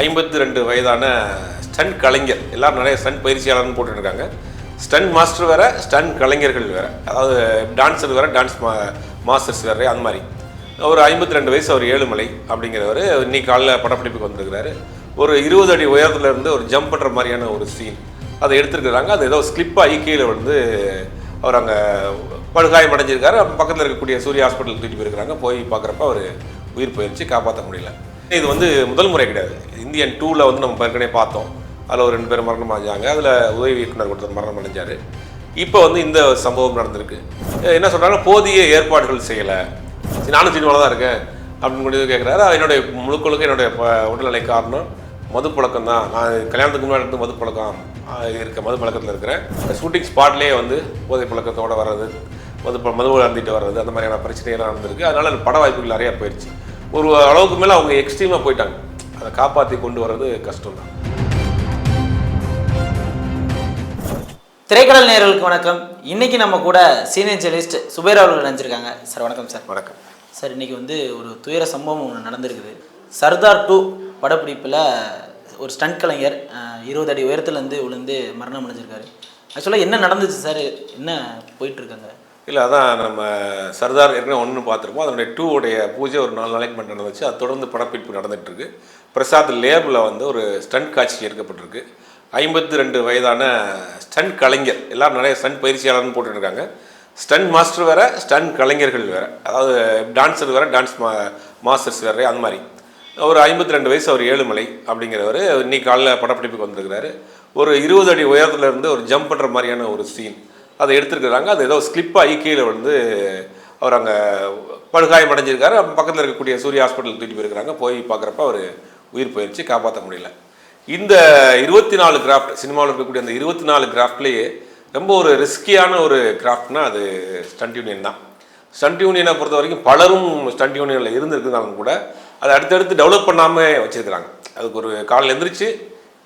ஐம்பத்தி ரெண்டு வயதான ஸ்டன் கலைஞர். எல்லாரும் நிறைய ஸ்டன் பயிற்சியாளர்னு போட்டுருக்காங்க ஸ்டன் மாஸ்டர் வேற ஸ்டன் கலைஞர்கள் வேற. அதாவது டான்ஸர் வேற டான்ஸ் மா மாஸ்டர்ஸ் வேற அந்த மாதிரி. ஒரு ஐம்பத்தி ரெண்டு வயசு அவர் ஏழுமலை அப்படிங்கிறவர் இன்னைக்கு காலைல படப்பிடிப்புக்கு வந்திருக்கிறாரு. ஒரு இருபது அடி உயரத்துல இருந்து ஒரு ஜம்ப் பண்ணுற மாதிரியான ஒரு சீன் அதை எடுத்துருக்குறாங்க. அது ஏதோ ஸ்லிப் ஆகி கீழே வந்து அவர் அங்கே படுகாயம் அடைஞ்சிருக்காரு. பக்கத்தில் இருக்கக்கூடிய சூரிய ஹாஸ்பிட்டல் தூக்கிட்டு போயிருக்கிறாங்க. போய் பார்க்குறப்ப அவர் உயிர் போயிடுச்சு காப்பாற்ற முடியல. இது வந்து முதல் முறை கிடையாது. இந்தியன் டூவில் வந்து நம்ம ஏற்கனவே பார்த்தோம். அதில் ஒரு ரெண்டு பேர் மரணம் அடைஞ்சாங்க. அதில் உதவி இயக்குனர் ஒருத்தர் மரணம் அடைஞ்சார். இப்போ வந்து இந்த சம்பவம் நடந்திருக்கு. என்ன சொல்கிறாங்க போதிய ஏற்பாடுகள் செய்யலை. நானும் சினிமாவில் தான் இருக்கேன். அப்படின்னு கூட கேட்குறாரு என்னுடைய முழுக்கொழுக்க என்னுடைய உடல்நிலை காரணம். மது பழக்கம் தான். நான் கல்யாணத்துக்கு முன்னாடி இருந்து மது பழக்கம் இருக்க. மது பழக்கத்தில் இருக்கிறேன். ஷூட்டிங் ஸ்பாட்லேயே வந்து போதை பழக்கத்தோடு வர்றது மது மது அருந்திட்டு வர்றது அந்த மாதிரியான பிரச்சனைகள்லாம் நடந்திருக்கு. அதனால் பட வாய்ப்புகள் நிறையா போயிடுச்சு ஒரு அளவுக்கு மேலே அவங்க எக்ஸ்ட்ரீமாக போயிட்டாங்க. அதை காப்பாற்றி கொண்டு வர்றது கஷ்டம் தான் திரைக்கடல் நேயர்களுக்கு வணக்கம். இன்னைக்கு நம்ம கூட சீனியர் ஜெர்னலிஸ்ட் சுபேர் அவர்கள் நினைச்சிருக்காங்க சார் வணக்கம் சார். வணக்கம். சார் இன்னைக்கு வந்து ஒரு துயர சம்பவம் ஒன்று நடந்திருக்குது. சர்தார் டூ படப்பிடிப்பில் ஒரு ஸ்டண்ட் கலைஞர் இருபது அடி உயரத்துலேருந்து விழுந்து மரணம் அடைஞ்சிருக்காரு. ஆக்சுவலாக என்ன நடந்துச்சு சார்? என்ன போயிட்டு இருக்காங்க இல்லை அதான் நம்ம சர்தார் ஏற்கனவே ஒன்று பார்த்துருப்போம். அதனுடைய டூ உடைய பூஜை ஒரு நாலு நாளைக்கு மட்டும் நடந்துச்சு. அது தொடர்ந்து படப்பிடிப்பு நடந்துகிட்ருக்கு பிரசாத் லேபில் வந்து ஒரு ஸ்டண்ட் காட்சி எடுக்கப்பட்டிருக்கு. ஐம்பத்தி ரெண்டு வயதான ஸ்டண்ட் கலைஞர். எல்லாரும் நிறைய ஸ்டண்ட் பயிற்சியாளர்னு போட்டுருக்காங்க ஸ்டண்ட் மாஸ்டர் வேற ஸ்டண்ட் கலைஞர்கள் வேற. அதாவது டான்ஸர் வேற டான்ஸ் மா மாஸ்டர்ஸ் வேற அந்த மாதிரி. ஒரு ஐம்பத்தி ரெண்டு வயசு அவர் ஏழுமலை அப்படிங்கிறவர் இன்னைக்கு காலைல படப்பிடிப்புக்கு வந்திருக்கிறாரு. ஒரு இருபது அடி உயரத்துலேருந்து ஒரு ஜம்ப் பண்ணுற மாதிரியான ஒரு சீன் அதை எடுத்துருக்குறாங்க. அது ஏதோ ஸ்லிப் ஆகி கீழே வந்து அவர் அங்கே படுகாயம் அடைஞ்சிருக்காரு. பக்கத்தில் இருக்கக்கூடிய சூரிய ஹாஸ்பிட்டல் தூக்கிட்டு போயிருக்கிறாங்க. போய் பார்க்குறப்ப அவர் உயிர் போயிடுச்சு காப்பாற்ற முடியல. இந்த இருபத்தி நாலு கிராஃப்ட் சினிமாவில் இருக்கக்கூடிய அந்த இருபத்தி நாலு கிராஃப்ட்லேயே ரொம்ப ஒரு ரிஸ்கியான ஒரு கிராஃப்ட்னா அது ஸ்டண்ட் யூனியன் தான். ஸ்டண்ட் யூனியனை பொறுத்த வரைக்கும் பலரும் ஸ்டண்ட் யூனியனில் இருந்திருக்குனாலும் கூட அதை அடுத்தடுத்து டெவலப் பண்ணாமல் வச்சுருக்கிறாங்க. அதுக்கு ஒரு காலையில் எழுந்திரிச்சு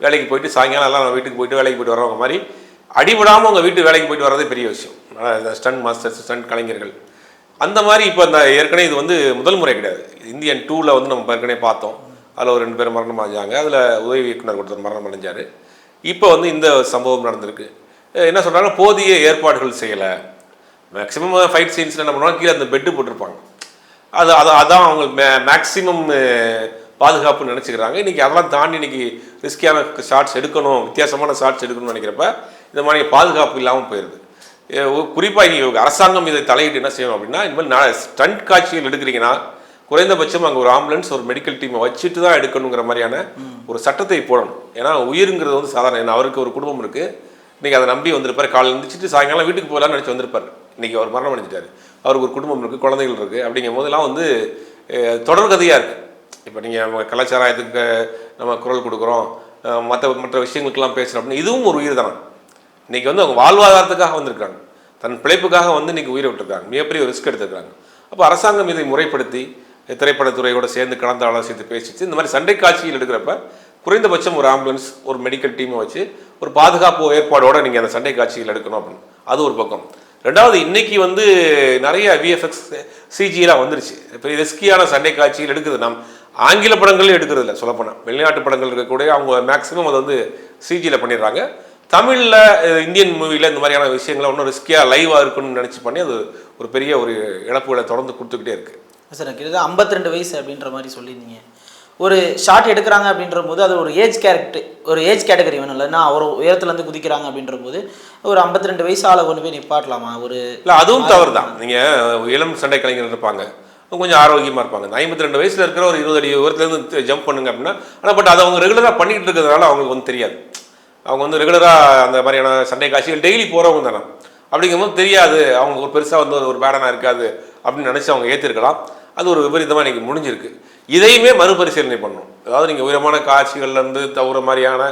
வேலைக்கு போயிட்டு சாயங்காலம் எல்லாம் வீட்டுக்கு போயிட்டு வேலைக்கு போயிட்டு வரவங்க மாதிரி அடிபடாமல் உங்கள் வீட்டு வேலைக்கு போயிட்டு வர்றதே பெரிய விஷயம். ஸ்டண்ட் மாஸ்டர்ஸ் ஸ்டண்ட் கலைஞர்கள் அந்த மாதிரி இப்போ அந்த ஏற்கனவே இது வந்து முதல் முறை கிடையாது. இந்தியன் டூவில் வந்து நம்ம ஏற்கனவே பார்த்தோம். அதில் ஒரு ரெண்டு பேர் மரணம் அடைஞ்சாங்க. அதில் உதவி இயக்குனர் ஒருத்தர் மரணம் அடைஞ்சார். இப்போ வந்து இந்த சம்பவம் நடந்திருக்கு. என்ன சொல்கிறாங்க போதிய ஏற்பாடுகள் செய்யலை. மேக்ஸிமம் ஃபைட் சீன்ஸில் என்ன பண்ணுவாங்க? கீழே அந்த பெட்டு போட்டிருப்பாங்க. அது அது அதான் அவங்க மே மேக்ஸிமம் பாதுகாப்புன்னு நினச்சிக்கிறாங்க. இன்றைக்கி அதெல்லாம் தாண்டி இன்றைக்கி ரிஸ்கியான ஷார்ட்ஸ் எடுக்கணும். வித்தியாசமான ஷார்ட்ஸ் எடுக்கணும்னு நினைக்கிறப்ப இந்த மாதிரி பாதுகாப்பு இல்லாமல் போயிடுது குறிப்பாக இங்கே அரசாங்கம் இதை தலையிட்டு என்ன செய்யணும் அப்படின்னா இனிமேல் நான் ஸ்டண்ட் காட்சிகள் எடுக்கிறீங்கன்னா குறைந்தபட்சம் அங்கே ஒரு ஆம்புலன்ஸ் ஒரு மெடிக்கல் டீமை வச்சுட்டு தான் எடுக்கணுங்கிற மாதிரியான ஒரு சட்டத்தை போடணும். ஏன்னா உயிருங்கிறது வந்து சாதாரண ஏன்னா அவருக்கு ஒரு குடும்பம் இருக்குது இன்றைக்கி அதை நம்பி வந்திருப்பார். காலையில் இருந்துச்சுட்டு சாயங்காலம் வீட்டுக்கு போகலான்னு நினச்சி வந்திருப்பார். இன்றைக்கி அவர் மரணம் அடைஞ்சிட்டாரு. அவருக்கு ஒரு குடும்பம் இருக்குது குழந்தைகள் இருக்குது அப்படிங்கும் போதெல்லாம் வந்து தொடர் தொடர்கதையாக இருக்குது இப்போ நீங்கள் கலாச்சாரத்துக்கு நம்ம குரல் கொடுக்குறோம் மற்ற மற்ற விஷயங்களுக்கெல்லாம் பேசுகிறோம் அப்படின்னு இதுவும் ஒரு உயிர் தானே? இன்னைக்கு வந்து அவங்க வாழ்வாதாரத்துக்காக வந்திருக்காங்க தன் பிழைப்புக்காக வந்து இன்னைக்கு உயிரை விட்டுருக்காங்க. மிகப்பெரிய ரிஸ்க் எடுத்துருக்காங்க அப்போ அரசாங்கம் இதை முறைப்படுத்தி திரைப்படத்துறையோடு சேர்ந்து கலந்து ஆலோசித்து பேசிச்சு. இந்த மாதிரி சண்டை காட்சிகள் எடுக்கிறப்ப குறைந்தபட்சம் ஒரு ஆம்புலன்ஸ் ஒரு மெடிக்கல் டீமை வச்சு ஒரு பாதுகாப்பு ஏற்பாடோட நீங்கள் அந்த சண்டை காட்சிகள் எடுக்கணும் அப்படின்னு. அது ஒரு பக்கம். ரெண்டாவது இன்னைக்கு வந்து நிறைய விஎஃப்எக்ஸ் சிஜிலாம் வந்துருச்சு. இப்போ ரிஸ்கியான சண்டை காட்சியில் எடுக்குது. நம் ஆங்கில படங்களும் எடுக்கிறது இல்லை சொல்லப்போனால் வெளிநாட்டு படங்கள் இருக்கக்கூடிய அவங்க மேக்ஸிமம் அதை வந்து சிஜியில் பண்ணிடுறாங்க. தமிழில் இந்தியன் மூவியில் இந்த மாதிரியான விஷயங்களை இன்னும் ரிஸ்கியாக லைவாக இருக்குன்னு நினச்சி பண்ணி அது ஒரு பெரிய ஒரு இழப்புகளை தொடர்ந்து கொடுத்துக்கிட்டே இருக்குது சார் கிட்டத்தட்ட 52 ரெண்டு வயசு அப்படின்ற மாதிரி சொல்லியிருந்தீங்க. ஒரு ஷாட் எடுக்கிறாங்க அப்படின்ற போது அது ஒரு ஏஜ் கேரக்டர் ஒரு ஏஜ் கேட்டகரி வேணும் இல்லைன்னா அவர் உயரத்துலேருந்து குதிக்கிறாங்க அப்படின்ற போது ஒரு 52 ரெண்டு வயசு ஆளை கொண்டு போய் நிப்பாட்டலாமா? ஒரு இல்லை அதுவும் தவறு தான் நீங்கள் இளம் சண்டை கலைஞர்கள் இருப்பாங்க கொஞ்சம் ஆரோக்கியமாக இருப்பாங்க. இந்த ஐம்பத்தி ரெண்டு வயசில் இருக்கிற ஒரு இருபது அடி உயரத்துலேருந்து ஜம்ப் பண்ணுங்க அப்படின்னா ஆனால் பட் அதை அவங்க ரெகுலராக பண்ணிக்கிட்டு இருக்கிறதுனால அவங்களுக்கு வந்து தெரியாது. அவங்க வந்து ரெகுலராக அந்த மாதிரியான சண்டை காட்சிகள் டெய்லி போகிறவங்க தானே. அப்படிங்கும்போது தெரியாது அவங்க ஒரு பெருசாக வந்து ஒரு பேடனாக இருக்காது அப்படின்னு நினச்சி அவங்க ஏற்றிருக்கலாம் அது ஒரு விபரீதமாக இன்றைக்கி முடிஞ்சிருக்கு. இதையுமே மறுபரிசீலனை பண்ணணும். அதாவது நீங்கள் உயரமான காட்சிகள்லேருந்து தவிர மாதிரியான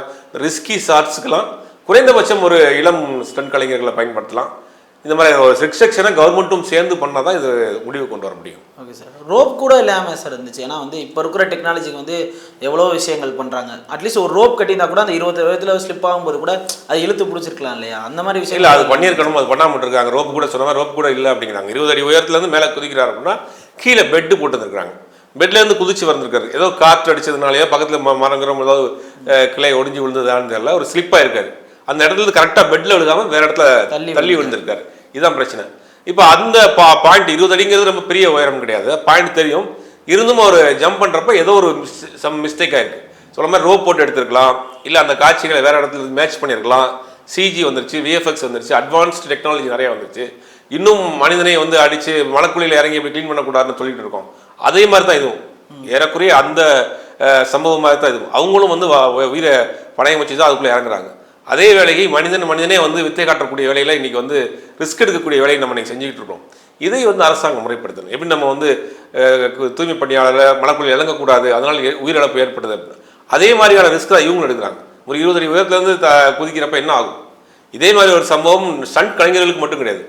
ரிஸ்கி ஷார்ட்ஸுக்கெல்லாம் குறைந்தபட்சம் ஒரு இளம் ஸ்டண்ட் கலைஞர்களை பயன்படுத்தலாம். இந்த மாதிரி ஒரு ரெஸ்ட்ரிக்ஷனை கவர்மெண்ட்டும் சேர்ந்து பண்ணால் தான் இது முடிவு கொண்டு வர முடியும். ஓகே சார் ரோப் கூட இல்லாமல் சார் இருந்துச்சு. ஏன்னா வந்து இப்போ இருக்கிற டெக்னாலஜிக்கு வந்து எவ்வளோ விஷயங்கள் பண்ணுறாங்க அட்லீஸ்ட் ஒரு ரோப் கட்டியிருந்தா கூட அந்த இருபது வயதில் ஸ்லிப் ஆகும்போது கூட அதை இழுத்து பிடிச்சிருக்கலாம் இல்லையா? அந்த மாதிரி விஷயம் இல்லை அது பண்ணியிருக்கணும் அது பண்ணாமல் இருக்காங்க ரோப் கூட சொன்ன ரோப் கூட இல்லை அப்படிங்கிறாங்க. இருபது அடி உயரத்துலேருந்து மேலே குதிக்கிறாரு அப்படின்னா கீழே பெட்டு போட்டு வந்துருக்காங்க பெட்ல இருந்து குதிச்சு வந்திருக்காரு. ஏதோ காற்று அடிச்சதுனாலயோ பக்கத்துல மரங்கிறம் ஏதாவது கிளை ஒடிஞ்சு விழுந்ததான்னு தெரியல. ஒரு ஸ்லிப் ஆயிருக்காரு. அந்த இடத்துல இருந்து கரெக்டா பெட்ல விழுகாம வேற இடத்துல தள்ளி தள்ளி விழுந்திருக்காரு. இதுதான் பிரச்சனை. இப்போ அந்த பா பாயிண்ட் இருபது அடிங்கிறது ரொம்ப பெரிய உயரம் கிடையாது. பாயிண்ட் தெரியும். இருந்தும் அவர் ஜம்ப் பண்றப்ப ஏதோ ஒரு சம் மிஸ்டேக் ஆயிருக்கு. சொல்ல மாதிரி ரோப் போட்டு எடுத்திருக்கலாம். இல்ல அந்த காட்சிகளை வேற இடத்துல மேட்ச் பண்ணியிருக்கலாம். சிஜி வந்துருச்சு விஎஃப்எக்ஸ் வந்துருச்சு அட்வான்ஸ்டு டெக்னாலஜி நிறைய வந்துருச்சு. இன்னும் மனிதனை வந்து அடிச்சு மலைக்குழியில இறங்கி இப்படி க்ளீன் பண்ணக்கூடாதுன்னு சொல்லிட்டு இருக்கோம். அதே மாதிரி தான் இதுவும். ஏறக்குறைய அந்த அஹ், சம்பவம் மாதிரி தான் இதுவும். அவங்களும் வந்து உயிரை பணயம் வச்சு தான் அதுக்குள்ளே இறங்குறாங்க. அதே வேலையை மனிதன் மனிதனே வந்து வித்தை காட்டக்கூடிய வேலையில இன்றைக்கி வந்து ரிஸ்க் எடுக்கக்கூடிய வேலையை நம்ம இன்றைக்கி செஞ்சுக்கிட்டு இருக்கோம். இதை வந்து அரசாங்கம் முறைப்படுத்தணும். எப்படி நம்ம வந்து தூய்மை பணியாளரை மலைக்குழி இறங்கக்கூடாது அதனால் உயிரிழப்பு ஏற்படுது அதே மாதிரியான ரிஸ்க் தான் இவங்களும் எடுக்கிறாங்க. ஒரு இருபது அடி உயரத்துலேருந்து த குதிக்கிறப்ப என்ன ஆகும்? இதே மாதிரி ஒரு சம்பவம் ஸ்டண்ட் கலைஞர்களுக்கு மட்டும் கிடையாது.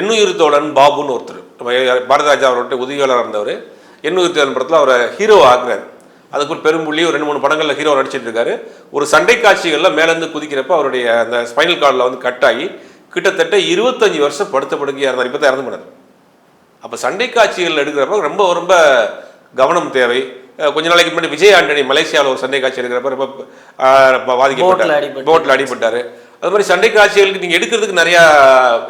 எண்ணுயிர் தோழன் பாபுன்னு ஒருத்தர். நம்ம பாரதிராஜா அவர்கிட்ட உதவியாளராக இருந்தவர். எண்ணுயிர் தோழன் படத்தில் அவரை ஹீரோ ஆக்குறாரு. அதுக்கு ஒரு பெரும்புள்ளி ஒரு ரெண்டு மூணு படங்களில் ஹீரோ நடிச்சிட்டு இருக்காரு. ஒரு சண்டை காட்சிகளில் மேலேருந்து குதிக்கிறப்ப அவருடைய அந்த ஸ்பைனல் கார்டில் வந்து கட் ஆகி கிட்டத்தட்ட இருபத்தஞ்சு வருஷம் படுத்த படுக்கையாக இருந்தார் இப்போ தான் இறந்து போனார் அப்போ சண்டை காட்சிகள் எடுக்கிறப்ப ரொம்ப ரொம்ப கவனம் தேவை. கொஞ்ச நாளைக்கு முன்னாடி விஜய் ஆண்டனி மலேசியாவில் ஒரு சண்டை காட்சி எடுக்கிறப்ப ரொம்ப பாதிக்கப்பட்டார். போட்டில் அடிபட்டாரு. அது மாதிரி சண்டை காட்சிகளுக்கு நீங்கள் எடுக்கிறதுக்கு நிறையா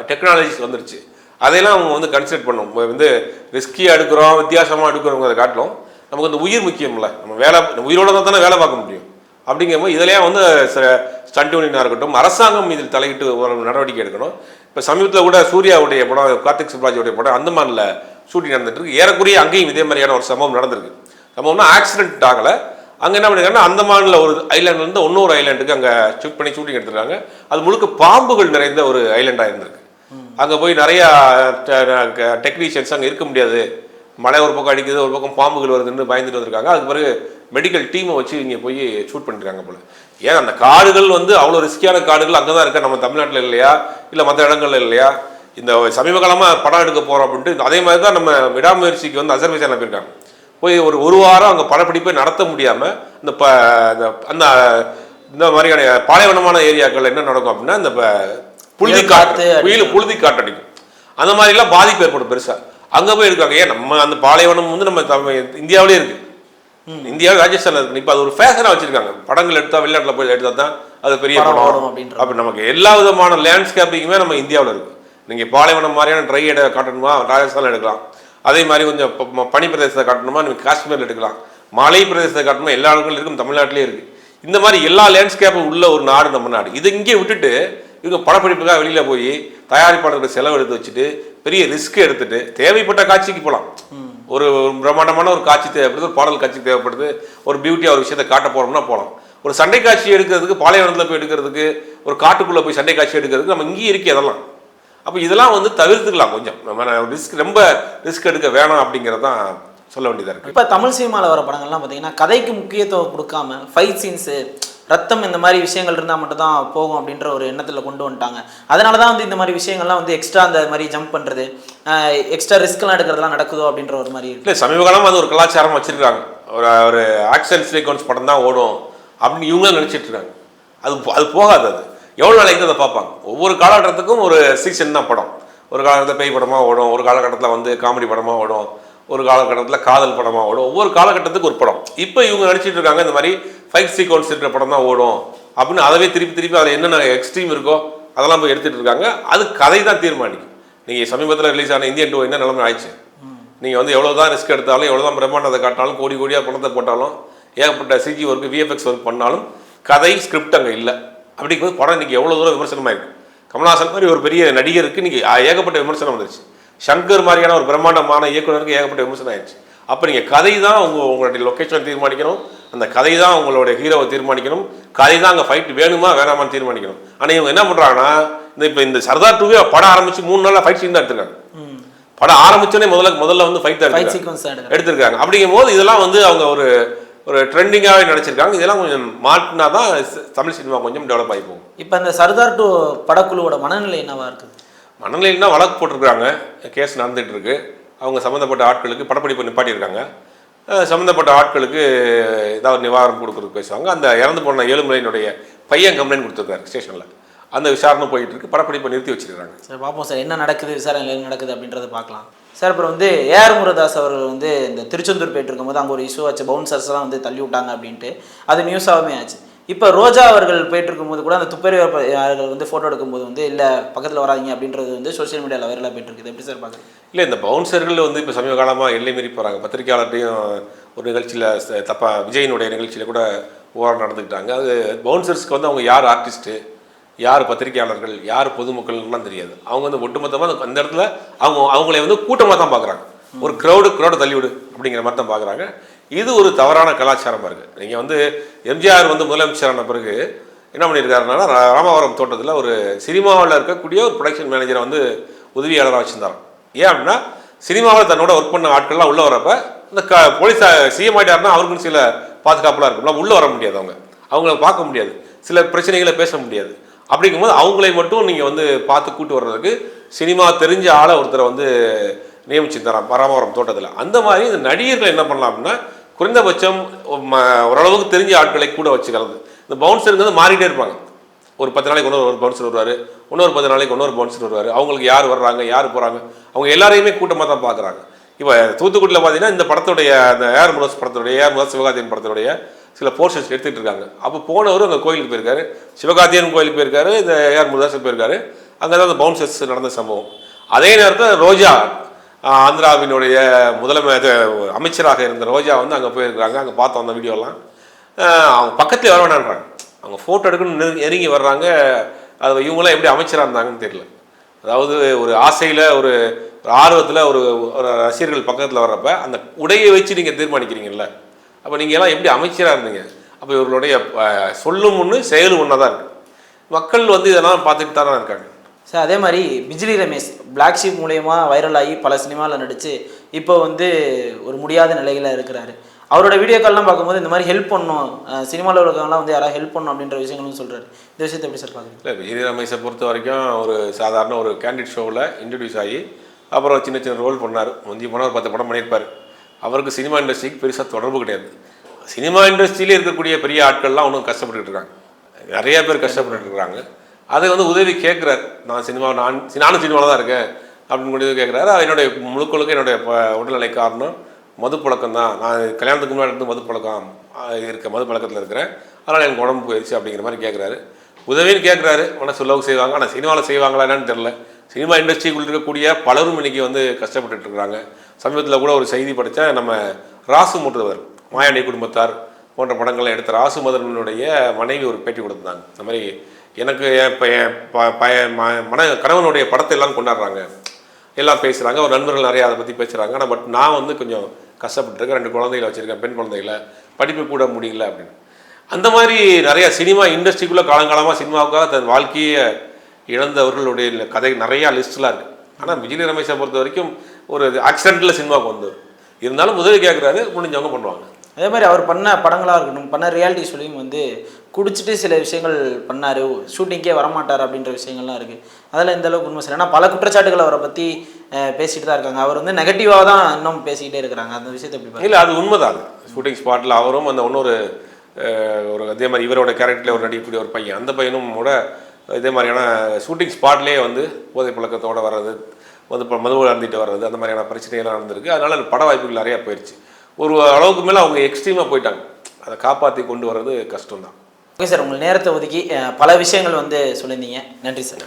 டெக்னாலஜிஸ் வந்துருச்சு. அதையெல்லாம் அவங்க வந்து கன்சிடர் பண்ணும் வந்து ரிஸ்கியாக எடுக்கிறோம் வித்தியாசமாக எடுக்கிறோங்கிறத காட்டிலும் நமக்கு அந்த உயிர் முக்கியம்ல. நம்ம வேலை உயிரோட தான் தானே வேலை பார்க்க முடியும். அப்படிங்கும்போது இதிலேயே வந்து ஸ்டண்ட் யூனியனாக இருக்கட்டும் அரசாங்கம் இதில் தலையிட்டு ஒரு நடவடிக்கை எடுக்கணும். இப்போ சமீபத்தில் கூட சூர்யாவுடைய படம் கார்த்திக் சுப்ராஜுடைய படம் அந்தமானில் ஷூட்டிங் நடந்துட்டு இருக்கு. ஏறக்குறைய அங்கேயும் இதே மாதிரியான ஒரு சம்பவம் நடந்திருக்கு. சம்பவம்னா ஆக்சிடென்ட் ஆகலை. அங்கே என்ன பண்ணிருக்காங்கன்னா அந்தமானில் ஒரு ஐலாண்ட்ல இருந்து இன்னொரு ஐலாண்டுக்கு அங்கே ஷூட் பண்ணி ஷூட்டிங் எடுத்துருக்காங்க. அது முழுக்க பாம்புகள் நிறைந்த ஒரு ஐலாண்டாக இருந்திருக்கு. அங்கே போய் நிறையா டெக்னீஷியன்ஸ் அங்கே இருக்க முடியாது. மழை ஒரு பக்கம் அடிக்குது ஒரு பக்கம் பாம்புகள் வருதுன்னு பயந்துட்டு வந்திருக்காங்க. அதுக்கு பிறகு மெடிக்கல் டீமை வச்சு இங்கே போய் ஷூட் பண்ணிருக்காங்க போல. ஏன் அந்த காடுகள் வந்து அவ்வளோ ரிஸ்கியான காடுகள் அங்கே தான் இருக்கா நம்ம தமிழ்நாட்டில் இல்லையா? இல்லை மற்ற இடங்கள்ல இல்லையா? இந்த சமீப காலமாக படம் எடுக்க போகிறோம் அப்படின்ட்டு அதே மாதிரி தான் நம்ம விடாமுயற்சிக்கு வந்து அசர்பைஜான் போயிருக்காங்க போய் ஒரு ஒரு வாரம் அங்கே படப்பிடிப்பை நடத்த முடியாமல் இந்த ப இந்த அந்த இந்த மாதிரியான பாலைவனமான ஏரியாக்கள் என்ன நடக்கும் அப்படின்னா இந்த புழுதி காற்று புயல் புழுதி காற்று அடிக்கும். அந்த மாதிரிலாம் பாதிப்பு ஏற்படும் பெருசா. அங்கே போய் இருக்காங்க. ஏன் நம்ம அந்த பாலைவனம் வந்து நம்ம தமிழ் இந்தியாவிலே இருக்கு. இந்தியாவில் ராஜஸ்தான்ல இருக்கு. இப்போ அது ஒரு ஃபேஷனாக வச்சிருக்காங்க. படங்கள் எடுத்தா வெளிநாட்டில் போய் எடுத்தா தான் அது பெரிய படம் அப்படின்ற அப்போ நமக்கு எல்லா விதமான லேண்ட்ஸ்கேப்பிங்குமே நம்ம இந்தியாவில் இருக்கு. நீங்க பாலைவனம் மாதிரியான ட்ரை இட காட்டணுமா? ராஜஸ்தான்ல எடுக்கலாம். அதே மாதிரி கொஞ்சம் பனி பிரதேசத்தை காட்டணுமா? நீங்கள் காஷ்மீர்ல எடுக்கலாம். மலை பிரதேசத்தை காட்டணுமா? எல்லா இடங்களும் இருக்கும். தமிழ்நாட்டிலே இருக்கு. இந்த மாதிரி எல்லா லேண்ட்ஸ்கேப்பும் உள்ள ஒரு நாடு நம்ம நாடு. இது இங்கே விட்டுட்டு இவங்க படப்பிடிப்புக்காக வெளியில் போய் தயாரிப்பாளர்கள் செலவு எடுத்து வச்சுட்டு பெரிய ரிஸ்க் எடுத்துட்டு தேவைப்பட்ட காட்சிக்கு போகலாம் ஒரு பிரம்மாண்டமான ஒரு காட்சி தேவைப்படுது ஒரு பாடல் காட்சி தேவைப்படுது ஒரு பியூட்டியாக ஒரு விஷயத்தை காட்ட போகிறோம்னா போகலாம் ஒரு சண்டை காட்சி எடுக்கிறதுக்கு பாலைவனத்தில் போய் எடுக்கிறதுக்கு ஒரு காட்டுக்குள்ளே போய் சண்டை காட்சி எடுக்கிறதுக்கு நம்ம இங்கேயும் இருக்கு அதெல்லாம். அப்போ இதெல்லாம் வந்து தவிர்த்துக்கலாம் கொஞ்சம். நம்ம ரிஸ்க் ரொம்ப ரிஸ்க் எடுக்க வேணாம் அப்படிங்கிறது தான் சொல்ல வேண்டியதாக இருக்குது இப்போ தமிழ் சினிமாவில் வர படங்கள்லாம் பார்த்தீங்கன்னா கதைக்கு முக்கியத்துவம் கொடுக்காம ஃபைட் சீன்ஸு ரத்தம் இந்த மாதிரி விஷயங்கள் இருந்தால் மட்டும்தான் போகும் அப்படின்ற ஒரு எண்ணத்தில் கொண்டு வந்துட்டாங்க. அதனால தான் வந்து இந்த மாதிரி விஷயங்கள்லாம் வந்து எக்ஸ்ட்ரா அந்த மாதிரி ஜம்ப் பண்ணுறது எக்ஸ்ட்ரா ரிஸ்க்லாம் எடுக்கிறதுலாம் நடக்குதோ அப்படின்ற ஒரு மாதிரி இருக்கு. இல்லை சமீப காலமாக அது ஒரு கலாச்சாரம் வச்சிருக்காங்க. ஒரு ஒரு ஆக்ஷன் சீக்வன்ஸ் படம் தான் ஓடும் அப்படின்னு இவங்க நினச்சிட்டு இருக்காங்க. அது அது போகாது அது. எவ்வளோ நாளைக்கு அதை பார்ப்பாங்க? ஒவ்வொரு காலகட்டத்துக்கும் ஒரு சீசன் தான் படம். ஒரு காலகட்டத்தில் பேய் படமாக ஓடும் ஒரு காலகட்டத்தில் வந்து காமெடி படமாக ஓடும் ஒரு காலகட்டத்தில் காதல் படமாக ஓடும். ஒவ்வொரு காலகட்டத்துக்கு ஒரு படம். இப்போ இவங்க நடிச்சிட்டு இருக்காங்க இந்த மாதிரி ஃபைட் சீக்வன்ஸ் இருக்கிற படம் தான் ஓடும். அப்படின்னு அதவே திருப்பி திருப்பி அதில் என்னென்ன எக்ஸ்ட்ரீம் இருக்கோ அதெல்லாம் போய் எடுத்துட்டு இருக்காங்க. அது கதை தான் தீர்மானிக்கும். நீங்கள் சமீபத்தில் ரிலீஸ் ஆன இந்தியன் டூ என்ன நிலைமை ஆயிடுச்சு? நீங்கள் வந்து எவ்வளோ தான் ரிஸ்க் எடுத்தாலும் எவ்வளோ தான் பிரம்மாண்டத்தை காட்டினாலும் கோடி கோடியாக பணத்தை போட்டாலும் ஏகப்பட்ட சிஜி ஒர்க் விஎஃப்எக்ஸ் ஒர்க் பண்ணாலும் கதை ஸ்கிரிப்ட் அங்கே இல்லை. அப்படிங்கும்போது படம் இன்னைக்கு எவ்வளோ தூரம் விமர்சனமாக இருக்குது கமல்ஹாசன் மாதிரி ஒரு பெரிய நடிகருக்கு இன்றைக்கி ஏகப்பட்ட விமர்சனம் வந்துருச்சு. சங்கர் மாதிரியான ஒரு பிரம்மாண்டமான இயக்குனருக்கு ஏகப்பட்ட விமர்சனம் ஆயிடுச்சு. அப்போ நீங்கள் கதை தான் உங்கள் உங்களுடைய லொக்கேஷன் தீர்மானிக்கணும். அந்த கதை தான் உங்களுடைய ஹீரோவை தீர்மானிக்கணும். கதை தான் அங்கே ஃபைட் வேணுமா வேணாமான்னு தீர்மானிக்கணும். ஆனால் இவங்க என்ன பண்ணுறாங்கன்னா இந்த இப்போ இந்த சர்தார் டூவே படம் ஆரம்பிச்சு மூணு நாளில் ஃபைட் சீன் தான் எடுத்திருக்காங்க. படம் ஆரம்பிச்சோடனே முதல்ல முதல்ல வந்து ஃபைட் தான் எடுத்திருக்காங்க. அப்படிங்கும் போது இதெல்லாம் வந்து அவங்க ஒரு ஒரு ட்ரெண்டிங்காகவே நினச்சிருக்காங்க இதெல்லாம் கொஞ்சம் மாட்டினா தான் தமிழ் சினிமா கொஞ்சம் டெவலப் ஆகி போகும். இப்போ இந்த சர்தார் டூ படக்குழுவோட மனநிலை என்னவா இருக்குது மனநிலையில்னா வழக்கு போட்டிருக்காங்க கேஸ் நடந்துட்டு இருக்கு. அவங்க சம்மந்தப்பட்ட ஆட்களுக்கு படப்பிடிப்பு நிப்பாட்டியிருக்காங்க. சம்மந்தப்பட்ட ஆட்களுக்கு ஏதாவது நிவாரணம் கொடுக்குறதுக்கு பேசுவாங்க. அந்த இறந்து போன ஏழுமலையினுடைய பையன் கம்ப்ளைண்ட் கொடுத்துருக்காரு ஸ்டேஷனில் அந்த விசாரணை போயிட்டு இருக்கு. படப்பிடிப்பை நிறுத்தி வச்சிருக்காங்க சார் பார்ப்போம் சார். என்ன நடக்குது? விசாரணை என்ன நடக்குது அப்படின்றத பார்க்கலாம். சார் அப்புறம் வந்து ஏஆர் முருகதாஸ் அவர்கள் வந்து இந்த திருச்செந்தூர் போயிட்டு இருக்கும்போது அங்கே ஒரு இஷ்யூ ஆச்சு. பவுன்சர்ஸ்லாம் வந்து தள்ளி விட்டாங்க அப்படின்ட்டு. அது நியூஸாகவுமே ஆச்சு. இப்போ ரோஜா அவர்கள் போயிட்டு இருக்கும்போது கூட அந்த துப்பறிவாளர்கள் வந்து ஃபோட்டோ எடுக்கும்போது வந்து இல்லை பக்கத்தில் வராதிங்க அப்படின்றது வந்து சோஷியல் மீடியாவில் வைரலாக போயிட்டு இருக்குது எப்படி சார் பார்க்குறீங்க? இல்லை இந்த பவுன்சர்கள் வந்து இப்போ சமீப காலமாக எல்லை மீறி போகிறாங்க பத்திரிகையாளர்கிட்டையும் ஒரு நிகழ்ச்சியில் தப்பா விஜயினுடைய நிகழ்ச்சியில் கூட ஓரம் நடந்துக்கிட்டாங்க. அது பவுன்சர்ஸ்க்கு வந்து அவங்க யார் ஆர்டிஸ்ட்டு யார் பத்திரிகையாளர்கள் யார் பொதுமக்கள்லாம் தெரியாது. அவங்க வந்து ஒட்டுமொத்தமாக அந்த இடத்துல அவங்க அவங்களே வந்து கூட்டமாக தான் பார்க்குறாங்க. ஒரு க்ரௌடு க்ரௌடை தள்ளிவிடு அப்படிங்கிற மாதிரி தான் பார்க்குறாங்க. இது ஒரு தவறான கலாச்சாரமாக இருக்குது நீங்கள் வந்து எம்ஜிஆர் வந்து முதலமைச்சரான பிறகு என்ன பண்ணியிருக்காருன்னா ராமவரம் தோட்டத்தில் ஒரு சினிமாவில் இருக்கக்கூடிய ஒரு ப்ரொடக்ஷன் மேனேஜரை வந்து உதவியாளராக வச்சுருந்தாராம். ஏன் அப்படின்னா சினிமாவில் தன்னோட ஒர்க் பண்ண ஆட்கள்லாம் உள்ளே வரப்ப இந்த க போலீஸ் சிஎம் ஆகிட்டாருன்னா அவருக்கும் சில பாதுகாப்புலாம் இருக்கும்ல உள்ளே வர முடியாது அவங்க. அவங்கள பார்க்க முடியாது. சில பிரச்சனைகளை பேச முடியாது. அப்படிங்கும்போது அவங்களை மட்டும் நீங்கள் வந்து பார்த்து கூட்டு வர்றதுக்கு சினிமா தெரிஞ்ச ஆளை ஒருத்தரை வந்து நியமிச்சு தரான் பராமரம் தோட்டத்தில். அந்த மாதிரி இந்த நடிகர்கள் என்ன பண்ணலாம் அப்படின்னா குறைந்தபட்சம் ஓரளவுக்கு தெரிஞ்ச ஆட்களை கூட வச்சுக்கிறது. இந்த பவுன்சருங்கிறது மாறிட்டே இருப்பாங்க. ஒரு பத்து நாளைக்கு இன்னொரு ஒரு பவுன்சர் வருவார் இன்னொரு பத்து நாளைக்கு இன்னொரு பவுன்சர் வருவார். அவங்களுக்கு யார் வர்றாங்க யார் போகிறாங்க அவங்க எல்லாரையுமே கூட்டமாக தான் பார்க்குறாங்க. இப்போ தூத்துக்குடியில் பார்த்தீங்கன்னா இந்த படத்துடைய அந்த ஏஆர் முரஸ் படத்துடைய ஏஆர் முரஸ் சிவகார்த்தியன் படத்துடைய சில போர்ஷன்ஸ் எடுத்துகிட்டு இருக்காங்க. அப்போ போனவர் அங்கே கோயிலுக்கு போயிருக்காரு. சிவகார்த்தியன் கோயிலுக்கு போயிருக்காரு இந்த ஏஆர் முருதாஸ் போயிருக்காரு. அங்கே தான் அந்த பவுன்சர்ஸ் நடந்த சம்பவம். அதே நேரத்தில் ரோஜா ஆந்திராவினுடைய முதலமை அமைச்சராக இருந்த ரோஜா வந்து அங்கே போயிருக்கிறாங்க அங்கே பார்த்தோம் அந்த வீடியோலாம். அவங்க பக்கத்தில் வர வேணான்றாங்க. அவங்க ஃபோட்டோ எடுக்கணும்னு நெருங்கி- வர்றாங்க. அது இவங்களாம் எப்படி அமைச்சராக இருந்தாங்கன்னு தெரியல. அதாவது ஒரு ஆசையில் ஒரு ஒரு ஆர்வத்தில் ஒரு ஒரு ரசிகர்கள் பக்கத்தில் வர்றப்ப அந்த உடையை வச்சு நீங்கள் தீர்மானிக்கிறீங்கல்ல. அப்போ நீங்கள் எல்லாம் எப்படி அமைச்சராக இருந்தீங்க? அப்போ இவர்களுடைய சொல்லும் ஒன்று செயலும் ஒன்றா தான் இருக்குது மக்கள் வந்து இதெல்லாம் பார்த்துட்டு தானே இருக்காங்க. சார் அதே மாதிரி பிஜிலி ரமேஷ் பிளாக் ஷீப் மூலயமா வைரல் ஆகி பல சினிமாவில் நடித்து இப்போ வந்து ஒரு முடியாத நிலையில் இருக்கிறாரு. அவரோட வீடியோக்கள்லாம் பார்க்கும்போது இந்த மாதிரி ஹெல்ப் பண்ணும் சினிமாவில் இருக்கவங்கலாம் வந்து யாராவது ஹெல்ப் பண்ணணும் அப்படின்ற விஷயங்களும் சொல்கிறாரு இந்த விஷயத்தை எப்படி சார் பார்க்குறீங்க? இல்லை விஜய் ரமேஷை பொறுத்த வரைக்கும் ஒரு சாதாரண ஒரு கேண்டிட் ஷோவில் இன்ட்ரடியூஸ் ஆகி அப்புறம் சின்ன சின்ன ரோல் பண்ணார். முந்தி போனால் ஒரு பத்து படம் பண்ணியிருப்பார். அவருக்கு சினிமா இண்டஸ்ட்ரிக்கு பெருசாக தொடர்பு கிடையாது. சினிமா இண்டஸ்ட்ரியிலே இருக்கக்கூடிய பெரிய ஆட்கள்லாம் ஒன்றும் கஷ்டப்பட்டுட்டு இருக்காங்க. நிறைய பேர் கஷ்டப்பட்டுட்டு இருக்காங்க. அதுக்கு வந்து உதவி கேட்குறாரு நான் சினிமா நான் நானும் சினிமாவில் தான் இருக்கேன் அப்படின்னு கூட கேட்குறாரு என்னுடைய முழுக்கொழுக்க என்னுடைய உடல்நிலை காரணம். மது பழக்கம் தான். நான் கல்யாணத்துக்கு முன்னாடி இருந்து மது பழக்கம் இருக்க மது பழக்கத்தில் இருக்கிறேன். அதனால் எனக்கு உடம்பு போயிடுச்சு அப்படிங்கிற மாதிரி கேட்குறாரு உதவின்னு கேட்குறாரு ஆனால் சொல்லவும் செய்வாங்க. ஆனால் சினிமாவில் செய்வாங்களா என்னன்னு தெரில சினிமா இண்டஸ்ட்ரிக்குள் இருக்கக்கூடிய பலரும் இன்னைக்கு வந்து கஷ்டப்பட்டுட்டு இருக்கிறாங்க. சமீபத்தில் கூட ஒரு செய்தி படித்தேன் நம்ம ராசு முத்துவர் மாயாண்டி குடும்பத்தார் போன்ற படங்களை எடுத்த ராசு மதனுடைய மனைவி ஒரு பேட்டி கொடுத்தாங்க இந்த மாதிரி எனக்கு என் ப- ம- மன கணவனுடைய படத்தை எல்லாம் கொண்டாடுறாங்க. எல்லாம் பேசுகிறாங்க ஒரு நண்பர்கள் நிறையா அதை பற்றி பேசுகிறாங்க ஆனால் பட் நான் வந்து கொஞ்சம் கஷ்டப்பட்டுருக்கேன். ரெண்டு குழந்தைகளை வச்சுருக்கேன் பெண் குழந்தைகளை. படிப்பு கூட முடியல அப்படின்னு. அந்த மாதிரி நிறையா சினிமா இண்டஸ்ட்ரிக்குள்ளே காலங்காலமாக சினிமாவுக்காக தன் வாழ்க்கையை இழந்தவர்களுடைய கதை நிறையா லிஸ்ட்லாம் இருக்குது ஆனால் விஜய் ரமேஷை பொறுத்த வரைக்கும் ஒரு ஆக்சிடென்ட்டில் சினிமாவுக்கு வந்தவர். இருந்தாலும் முதலில் கேட்குறாரு முடிஞ்சவங்க பண்ணுவாங்க. அதே மாதிரி அவர் பண்ண படங்களாக இருக்கட்டும் பண்ண ரியாலிட்டி ஷோலையும் வந்து குடிச்சிட்டு சில விஷயங்கள் பண்ணார். ஷூட்டிங்கே வரமாட்டார் அப்படின்ற விஷயங்கள்லாம் இருக்குது அதில் இந்த அளவுக்கு உண்மை சரி? ஏன்னா பல குற்றச்சாட்டுகள் அவரை பற்றி பேசிகிட்டு தான் இருக்காங்க. அவர் வந்து நெகட்டிவாக தான் இன்னும் பேசிக்கிட்டே இருக்கிறாங்க. அந்த விஷயத்தை எப்படி பாருங்க இல்லை அது உண்மைதான். ஷூட்டிங் ஸ்பாட்டில் அவரும் அந்த இன்னொரு ஒரு அதே மாதிரி இவரோட கேரக்டரில் ஒரு நடிக்கக்கூடிய ஒரு பையன். அந்த பையனும் கூட இதே மாதிரியான ஷூட்டிங் ஸ்பாட்லேயே வந்து போதை பழக்கத்தோடு வர்றது வந்து மதுவை அருந்திட்டு வர்றது அந்த மாதிரியான பிரச்சனைகள்லாம் நடந்திருக்கு. அதனால் பட வாய்ப்புகள் நிறையா போயிடுச்சு ஒரு அளவுக்கு மேலே அவங்க எக்ஸ்ட்ரீமாக போயிட்டாங்க. அதை காப்பாற்றி கொண்டு வர்றது கஷ்டம்தான். ஓகே சார் உங்கள் நேரத்தை ஒதுக்கி பல விஷயங்கள் வந்து சொல்லியிருந்தீங்க. நன்றி சார்.